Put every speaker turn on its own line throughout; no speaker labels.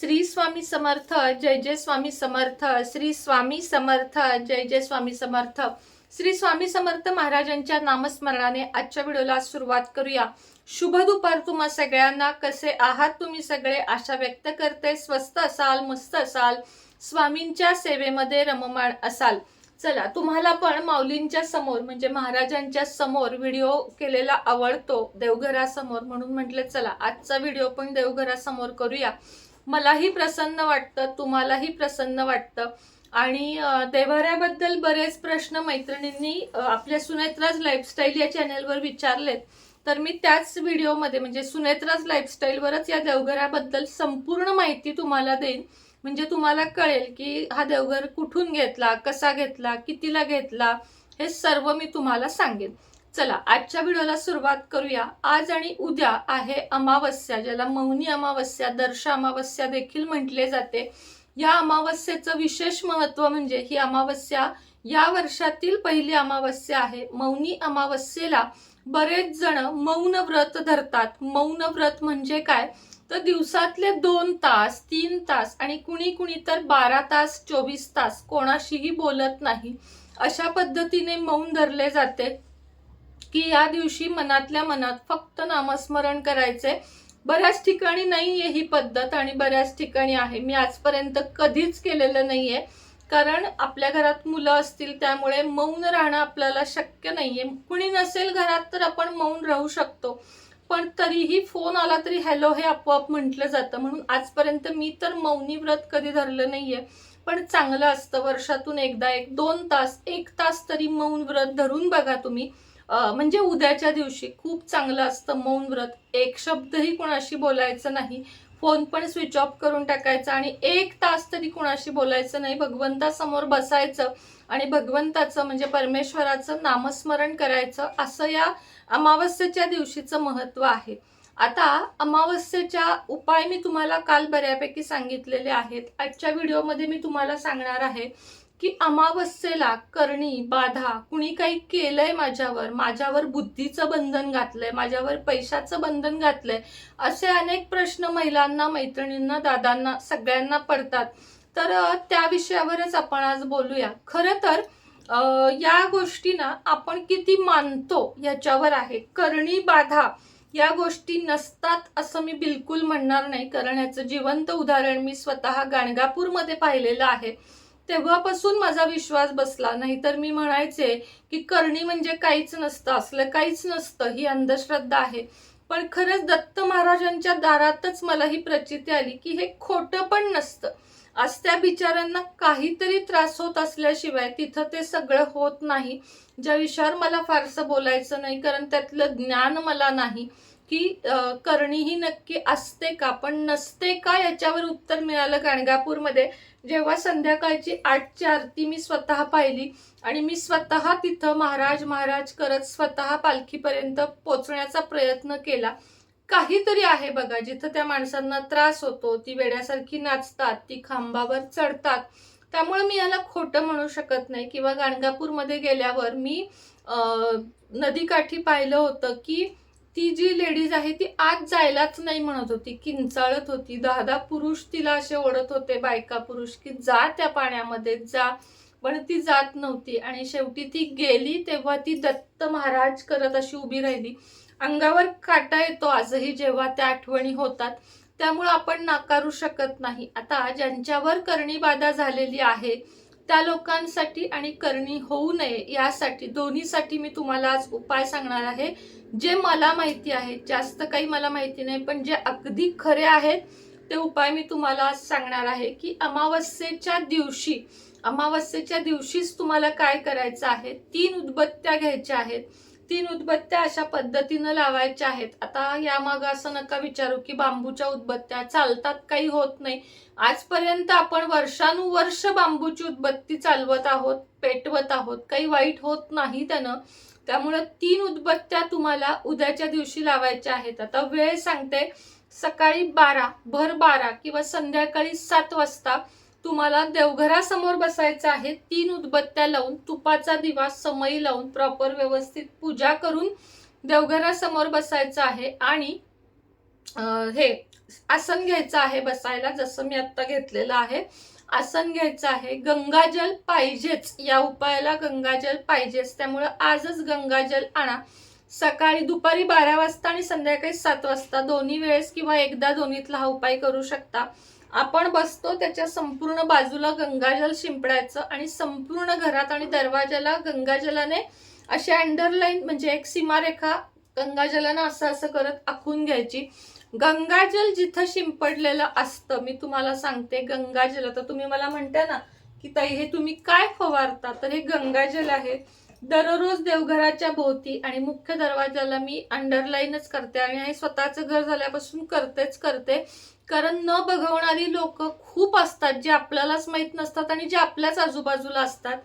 श्री स्वामी समर्थ जय जय स्वामी समर्थ श्री स्वामी समर्थ जय जय स्वामी समर्थ. श्री स्वामी समर्थ महाराजांच्या नामस्मरणाने आजच्या व्हिडिओला सुरुवात करूया. शुभ दुपार तुम्हा सगळ्यांना. कसे आहात तुम्ही सगळे? आशा व्यक्त करते. स्वस्त असाल मस्त असाल. स्वामींच्या सेवेमध्ये रममाण असाल. चला तुम्हाला पण माऊलींच्या समोर म्हणजे महाराजांच्या समोर व्हिडिओ केलेला आवडतो. देवघरासमोर म्हणून म्हटलं चला आजचा व्हिडिओ पण देवघरासमोर करूया. मलाही प्रसन्न वाटतं तुम्हालाही प्रसन्न वाटतं. आणि देवऱ्याबद्दल देवाऱ्याबद्दल बरेच प्रश्न मैत्रिणींनी आपल्या सुनेत्राज लाईफस्टाईल या चॅनलवर विचारलेत. तर मी त्याच व्हिडिओमध्ये म्हणजे सुनेत्राज लाईफस्टाईलवरच या देवघराबद्दल संपूर्ण माहिती तुम्हाला देईन. म्हणजे तुम्हाला कळेल की हा देवघर कुठून घेतला कसा घेतला कितीला घेतला हे सर्व मी तुम्हाला सांगेन. चला आजच्या व्हिडिओला सुरुवात करूया. आज आणि उद्या आहे अमावस्या ज्याला मौनी अमावस्या दर्श अमावस्या देखील म्हटले जाते. या अमावस्येचं विशेष महत्त्व म्हणजे ही अमावस्या या वर्षातील पहिली अमावस्या आहे. मौनी अमावस्येला बरेच जण मौन व्रत धरतात. मौन व्रत म्हणजे काय? तर दिवसातले दोन तास तीन तास आणि कुणी कुणी तर बारा तास चोवीस तास कोणाशीही बोलत नाही. अशा पद्धतीने मौन धरले जाते. की या दिवशी मनातल्या मनात फक्त नामस्मरण करायचे बऱ्याच ठिकाणी नाहीये ही पद्धत आणि बऱ्याच ठिकाणी आहे. मी आजपर्यंत कधीच केलेलं नाही आहे कारण आपल्या घरात मुलं असतील त्यामुळे मौन राहणं आपल्याला शक्य नाहीये. कुणी नसेल घरात तर आपण मौन राहू शकतो. पण तरीही फोन आला तरी हॅलो हे आपोआप म्हटलं जातं. म्हणून आजपर्यंत मी तर मौनी व्रत कधी धरलं नाहीये. पण चांगलं असतं. वर्षातून एकदा एक दोन तास एक तास तरी मौन व्रत धरून बघा तुम्ही. म्हणजे उद्याच्या दिवशी खूप चांगलं असतं मौन व्रत. एक शब्दही कोणाशी बोलायचं नाही. फोन पण स्विच ऑफ करून टाकायचा आणि एक तास तरी कोणाशी बोलायचं नाही. भगवंतासमोर बसायचं आणि भगवंताचं म्हणजे परमेश्वराचं नामस्मरण करायचं असं या अमावस्येच्या दिवशीचं महत्त्व आहे. आता अमावस्येच्या उपाय मी तुम्हाला काल बऱ्यापैकी सांगितलेले आहेत. आजच्या व्हिडिओमध्ये मी तुम्हाला सांगणार आहे की अमावस्येला करणी बाधा कुणी काही केलंय माझ्यावर? माझ्यावर बुद्धीचं बंधन घातलंय माझ्यावर पैशाचं बंधन घातलंय असे अनेक प्रश्न महिलांना मैत्रिणींना दादांना सगळ्यांना पडतात. तर त्या विषयावरच आपण आज बोलूया. खरं तर या गोष्टींना आपण किती मानतो याच्यावर आहे. करणी बाधा या गोष्टी नसतात असं मी बिलकुल म्हणणार नाही. कारण याचं जिवंत उदाहरण मी स्वतः गाणगापूरमध्ये पाहिलेलं आहे. तेव्हापासून माझा विश्वास बसला. नाहीतर मी म्हणायचे की करणी म्हणजे काहीच नसतं. असलं काहीच नसतं. ही अंधश्रद्धा आहे. पण खरंच दत्त महाराजांच्या दारातच मला ही प्रचिती आली की हे खोटं पण नसतं. आज त्या बिचाऱ्यांना काहीतरी त्रास होत असल्याशिवाय तिथं ते सगळं होत नाही. ज्या विषयावर मला फारसं बोलायचं नाही कारण त्यातलं ज्ञान मला नाही. की करणी ही नक्की असते का? पण नसते का याच्यावर उत्तर मिळालं गाणगापूरमध्ये? जेव्हा संध्याकाळची आठची आरती मी स्वतः पाहिली आणि मी स्वतः तिथं महाराज महाराज करत स्वतः पालखीपर्यंत पोचण्याचा प्रयत्न केला. काहीतरी आहे बघा जिथं त्या माणसांना त्रास होतो ती वेड्यासारखी नाचतात ती खांबावर चढतात. त्यामुळे मी याला खोटं म्हणू शकत नाही. किंवा गाणगापूरमध्ये गेल्यावर मी नदीकाठी पाहिलं होतं की ती जी लेडीज आहे ती आत जायलाच नाही म्हणत होती. किंचाळत होती. दहा दहा पुरुष तिला असे ओढत होते. बायका पुरुष की जा त्या पाण्यामध्ये जा. पण ती जात नव्हती. आणि शेवटी ती गेली तेव्हा ती दत्त महाराज करत अशी उभी राहिली. अंगावर काटा येतो आजही जेव्हा त्या आठवणी होतात. त्यामुळे आपण नाकारू शकत नाही. आता ज्यांच्यावर करणी बाधा झालेली आहे त्या लोकांसाठी आणि करणी होऊ नये यासाठी दोन्हीसाठी मी तुम्हाला आज उपाय सांगणार आहे. जे मला माहिती आहे जास्त काही मला माहिती नाही पण जे अगदी खरे आहेत ते उपाय मी तुम्हाला आज सांगणार आहे की अमावस्येच्या दिवशी अमावस्येच्या दिवशीच तुम्हाला काय करायचं आहे? तीन उदबत्त्या घ्यायच्या आहेत. तीन उदबत्त्या अशा पद्धतीनं लावायच्या आहेत. आता यामाग असं नका विचारू की बांबूच्या उदबत्त्या चालतात काही होत नाही. आजपर्यंत आपण वर्षानुवर्ष बांबूची उदबत्ती चालवत आहोत पेटवत आहोत. काही वाईट होत नाही त्यानं. त्यामुळे तीन उदबत्त्या तुम्हाला उद्याच्या दिवशी लावायच्या आहेत. आता वेळ सांगते सकाळी बारा भर बारा किंवा संध्याकाळी सात वाजता तुम्हाला देवघरासमोर बसायचं आहे तीन उदबत्त्या लावून तुपाचा दिवा समई लावून प्रॉपर व्यवस्थित पूजा करून देवघरासमोर बसायचं आहे आणि हे आसन घ्यायचं आहे बसायला जसं मी आत्ता घेतलेलं आहे. आसन घ्यायचं आहे. गंगाजल पाहिजेच या उपायाला गंगाजल पाहिजेच. त्यामुळं आजच गंगाजल आणा. सकाळी दुपारी बारा वाजता आणि संध्याकाळी सात वाजता दोन्ही वेळेस किंवा एकदा दोन्हीतला हा उपाय करू शकता. आपण बसतो त्याच्या संपूर्ण बाजूला गंगाजल शिंपडायचं आणि संपूर्ण घरात आणि दरवाजाला गंगाजलाने अशी अंडरलाईन म्हणजे एक सीमारेखा गंगाजलानं असं असं करत आखून घ्यायची. गंगाजल जिथं शिंपडलेलं असतं मी तुम्हाला सांगते गंगाजल. आता तुम्ही मला म्हणता ना की ताई हे तुम्ही काय फवारता? तर हे गंगाजल आहे. दररोज देवघराच्या भोवती आणि मुख्य दरवाजाला मी अंडरलाईनच करते आणि हे स्वतःचं घर झाल्यापासून करतेच करते. कारण न बघवणारी लोक खूप असतात जे आपल्यालाच माहीत नसतात आणि जे आपल्याच आजूबाजूला असतात.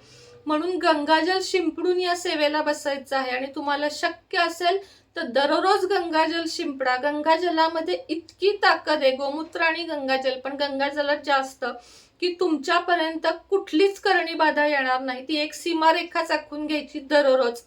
म्हणून गंगाजल शिंपडून या सेवेला बसायचं आहे. आणि तुम्हाला शक्य असेल तर दररोज गंगाजल शिंपडा. गंगाजलामध्ये इतकी ताकद आहे. गोमूत्र आणि गंगाजल. पण गंगाजलात जास्त की तुमच्यापर्यंत कुठलीच करणी बाधा येणार नाही. ती एक सीमारेखा आखून घ्यायची दररोज.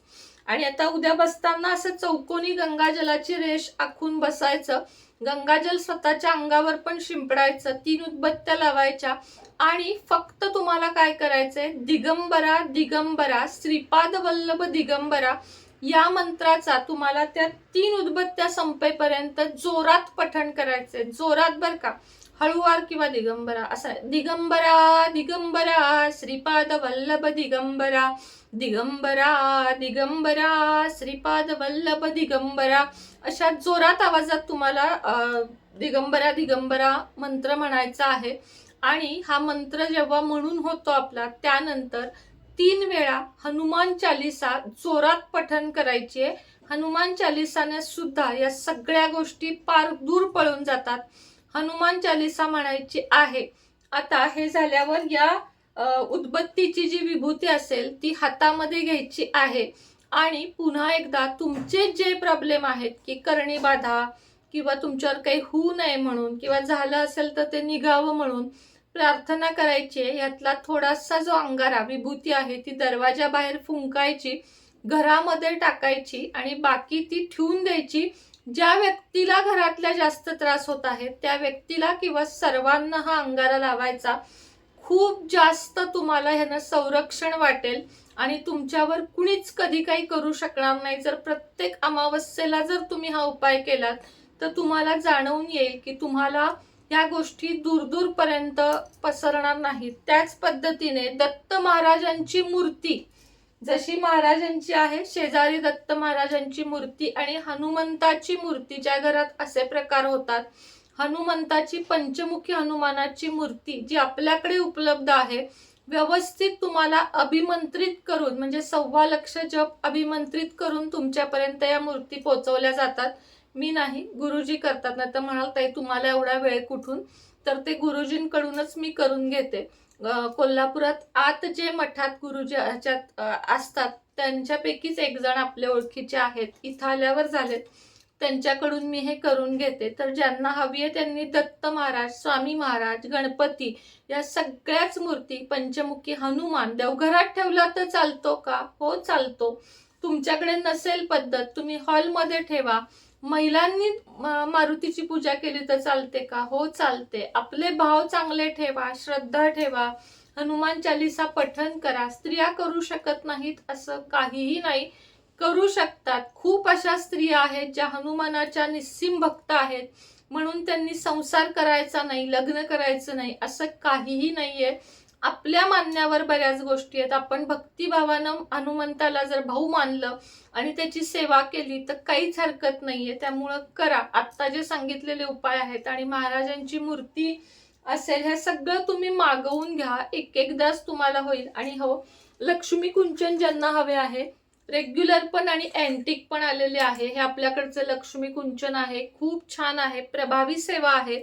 आणि आता उद्या बसताना असं चौकोनी गंगाजलाची रेष आखून बसायचं. गंगाजल स्वतःच्या अंगावर पण शिंपडायचं तीन उदबत्त्या लावायच्या आणि फक्त तुम्हाला काय करायचंय? दिगंबरा दिगंबरा श्रीपाद वल्लभ दिगंबरा या मंत्राचा तुम्हाला त्या तीन उदबत्त्या संपेपर्यंत जोरात पठण करायचंय. जोरात बर का? हळुवार किंवा दिगंबरा असं दिगंबरा दिगंबरा श्रीपाद वल्लभ दिगंबरा. दिगंबरा दिगंबरा श्रीपाद वल्लभ दिगंबरा. अशा जोरात आवाजात तुम्हाला दिगंबरा दिगंबरा मंत्र म्हणायचा आहे. आणि हा मंत्र जेव्हा म्हणून होतो आपला त्यानंतर तीन वेळा हनुमान चालिसा जोरात पठण करायची आहे. हनुमान चालिसाने सुद्धा या सगळ्या गोष्टी पार दूर पळून जातात. हनुमान चालिसा म्हणायची आहे. आता हे झाल्यावर या उदबत्तीची जी विभूती असेल ती हातामध्ये घ्यायची आहे. आणि पुन्हा एकदा तुमचे जे प्रॉब्लेम आहेत की करणी बाधा किंवा तुमच्यावर काही होऊ नये म्हणून किंवा झालं असेल तर ते निघावं म्हणून प्रार्थना करायची आहे यातला थोडासा जो अंगारा विभूती आहे ती दरवाजाबाहेर फुंकायची घरामध्ये टाकायची आणि बाकी ती ठेवून द्यायची. ज्या व्यक्तीला घरातल्या जास्त त्रास होत आहेत त्या व्यक्तीला किंवा सर्वांना हा अंगारा लावायचा खूप जास्त तुम्हाला ह्यानं संरक्षण वाटेल आणि तुमच्यावर कुणीच कधी काही करू शकणार नाही. जर प्रत्येक अमावस्येला जर तुम्ही हा उपाय केलात तर तुम्हाला जाणवून येईल की तुम्हाला या गोष्टी दूरदूरपर्यंत पसरणार नाहीत. त्याच पद्धतीने दत्त महाराजांची मूर्ती जशी महाराजांची आहे शेजारी दत्त महाराजांची मूर्ती आणि हनुमंताची मूर्ती ज्या घरात असे प्रकार होतात. हनुमंताची पंचमुखी हनुमानाची मूर्ती जी आपल्याकडे उपलब्ध आहे व्यवस्थित तुम्हाला अभिमंत्रित करून म्हणजे सव्वा लक्ष जप अभिमंत्रित करून तुमच्यापर्यंत या मूर्ती पोहोचवल्या जातात. मी नाही गुरुजी करतात. नाही तर म्हणाल ताई तुम्हाला एवढा वेळ कुठून? तर ते गुरुजींकडूनच मी करून घेते. कोल्हापुरात आत जे मठात गुरुजी ह्याच्यात असतात त्यांच्यापैकीच एक जण आपल्या ओळखीचे आहेत. इथं आल्यावर झालेत. त्यांच्याकडून मी हे करून घेते. तर ज्यांना हवी आहे त्यांनी दत्त महाराज स्वामी महाराज गणपती या सगळ्याच मूर्ती पंचमुखी हनुमान देवघरात ठेवला तर चालतो का? हो चालतो. तुमच्याकडे नसेल पद्धत तुम्ही हॉलमध्ये ठेवा. महिलांनी मारुतीची पूजा केली तर चालते का? हो चालते. आपले भाव चांगले ठेवा श्रद्धा ठेवा. हनुमान चालिसा पठन करा. स्त्रिया करू शकत नाहीत असं काहीही नाही. करू शकतात. खूप अशा स्त्रिया आहेत ज्या हनुमानाच्या निस्सीम भक्त आहेत. म्हणून त्यांनी संसार करायचा नाही लग्न करायचं नाही असं काहीही नाहीये. आपल्या मानण्यावर बऱ्याच गोष्टी आहेत. आपण भक्तिभावानं हनुमंताला जर भाऊ मानलं आणि त्याची सेवा केली तर काहीच हरकत नाहीये. त्यामुळं करा. आत्ता जे सांगितलेले उपाय आहेत आणि महाराजांची मूर्ती असेल हे सगळं तुम्ही मागवून घ्या. एक एकदाच तुम्हाला होईल. आणि हो लक्ष्मी कुंचन ज्यांना हवे आहे रेग्युलर पण आणि अँटिक पण आलेले आहे. हे आपल्याकडचं लक्ष्मी कुंचन आहे. खूप छान आहे. प्रभावी सेवा आहे.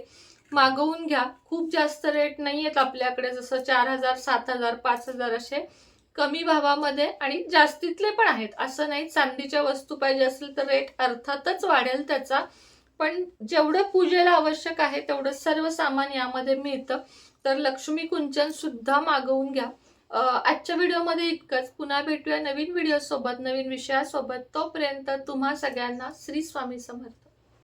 मागवून घ्या. खूप जास्त रेट नाही आहेत आपल्याकडे जसं चार हजार सात हजार पाच हजार असे कमी भावामध्ये आणि जास्तीतले पण आहेत. असं नाही चांदीच्या वस्तू पाहिजे असेल तर रेट अर्थातच वाढेल त्याचा. पण जेवढं पूजेला आवश्यक आहे तेवढं सर्व सामान यामध्ये मिळतं. तर लक्ष्मी कुंचन सुद्धा मागवून घ्या. आजच्या व्हिडिओमध्ये इतकंच. पुन्हा भेटूया नवीन व्हिडिओसोबत नवीन विषयासोबत. तोपर्यंत तुम्हा सगळ्यांना श्री स्वामी समर्थ.